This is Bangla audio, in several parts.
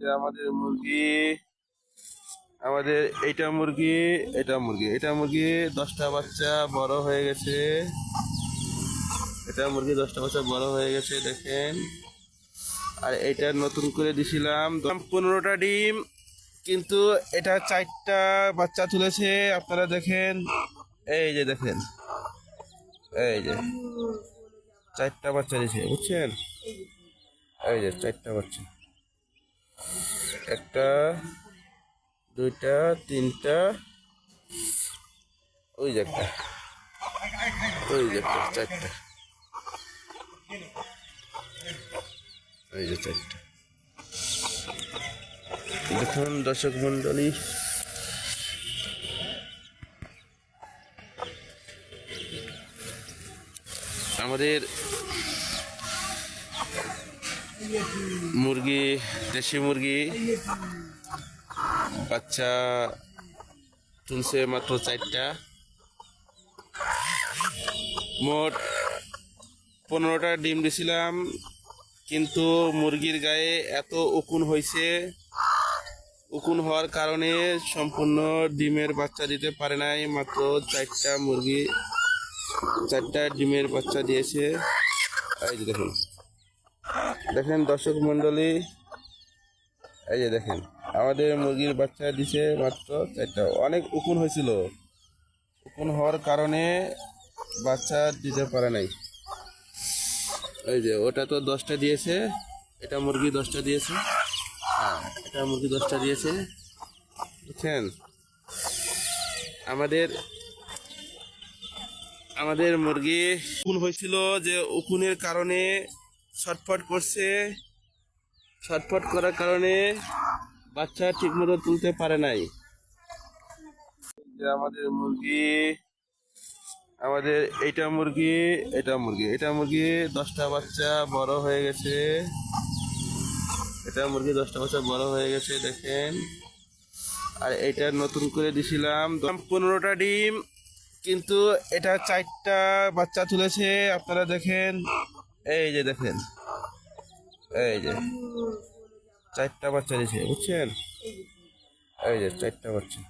যে আমাদের মুরগি, আমাদের এইটা মুরগি, এটা মুরগি। এটা মুরগি দশটা বাচ্চা বড় হয়ে গেছে। এটা মুরগি দশটা বাচ্চা বড় হয়ে গেছে, দেখেন। আর এটা নতুন করে দিছিলাম। পনেরোটা ডিম, কিন্তু এটা চারটা বাচ্চা তুলেছে। আপনারা দেখেন, এই যে দেখেন, এই যে চারটা বাচ্চা দিয়েছে, বুঝছেন? এই যে চারটা বাচ্চা। একটা, দুইটা, তিনটা, ওই যে একটা, ওই যে একটা, চারটা এই যে চারটা। দেখুন দর্শক মন্ডলী আমাদের মুরগি, দেশি মুরগি, বাচ্চা তুলছে মাত্র চারটা। মোট পনেরোটা ডিম দিছিলাম, কিন্তু মুরগির গায়ে এত উকুন হয়েছে উকুন হওয়ার কারণে সম্পূর্ণ ডিমের বাচ্চা দিতে পারে নাই, মাত্র চারটা মুরগি, চারটা ডিমের বাচ্চা দিয়েছে। এই দেখুন। দেখেন দর্শক মন্ডলী এই যে দেখেন, আমাদের মুরগির বাচ্চা দিছে মাত্র চারটা। অনেক উকুন হয়েছিল। উকুন হওয়ার কারণে বাচ্চা দিতে পারে নাই। এই যে, ওটা তো দশটা দিয়েছে, এটা মুরগি দশটা দিয়েছে। হ্যাঁ এটা মুরগি দশটা দিয়েছে। বুঝছেন? আমাদের আমাদের মুরগি উকুন হয়েছিল যে উকুনের কারণে ছটফট করছে। ছটফট করার কারণে বাচ্চা ঠিকমতো তুলতে পারে নাই। আমাদের মুরগি, আমাদের এইটা মুরগি, এটা মুরগি এটা মুরগি দশটা বাচ্চা বড় হয়ে গেছে। এটা মুরগি দশটা বাচ্চা বড় হয়ে গেছে, দেখেন। আর এটা নতুন করে দিছিলাম। পনেরোটা ডিম, কিন্তু এটা চারটা বাচ্চা তুলেছে। আপনারা দেখেন এই যে দেখেন। এই যে। চারটা বাচ্চা দিয়েছে, বুঝছেন? এই যে চারটা বাচ্চা।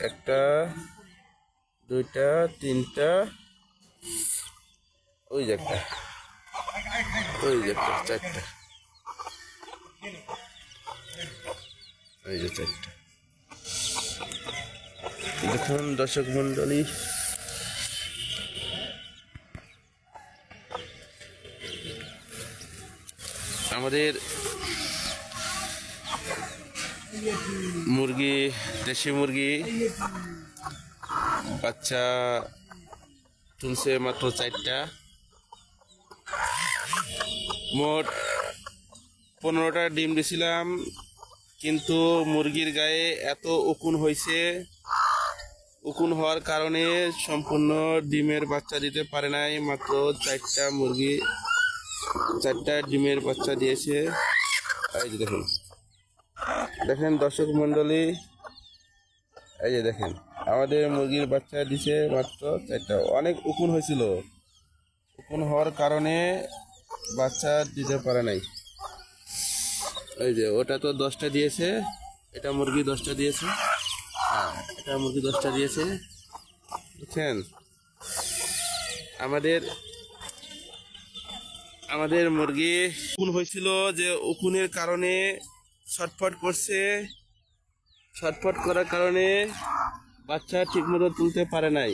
একটা, দুইটা, তিনটা, ওই যে একটা। ওই যে একটা, চারটা। এই যে চারটা। দেখুন দর্শক মন্ডলী আমাদের মুরগি, দেশি মুরগি, বাচ্চা তুলছে মাত্র চারটা। মোট পনেরোটা ডিম দিছিলাম, কিন্তু মুরগির গায়ে এত উকুন হয়েছে। উকুন হওয়ার কারণে সম্পূর্ণ ডিমের বাচ্চা দিতে পারে নাই, মাত্র চারটা মুরগি চারটা ডিমের বাচ্চা দিয়েছে। এই যে দেখুন। দেখেন দর্শক মন্ডলী এই যে দেখেন। আমাদের মুরগির বাচ্চা দিছে মাত্র চারটা। অনেক উকুন হয়েছিল। উকুন হওয়ার কারণে বাচ্চা দিতে পারে নাই। এই যে, ওটা তো দশটা দিয়েছে। এটা মুরগি দশটা দিয়েছে। হ্যাঁ এটা মুরগি দশটা দিয়েছে। বুঝছেন আমাদের আমাদের মুরগি খুন হয়েছিল যে উকুনের কারণে ছটফট করছে। ছটফট করার কারণে বাচ্চা ঠিকমতো তুলতে পারে নাই।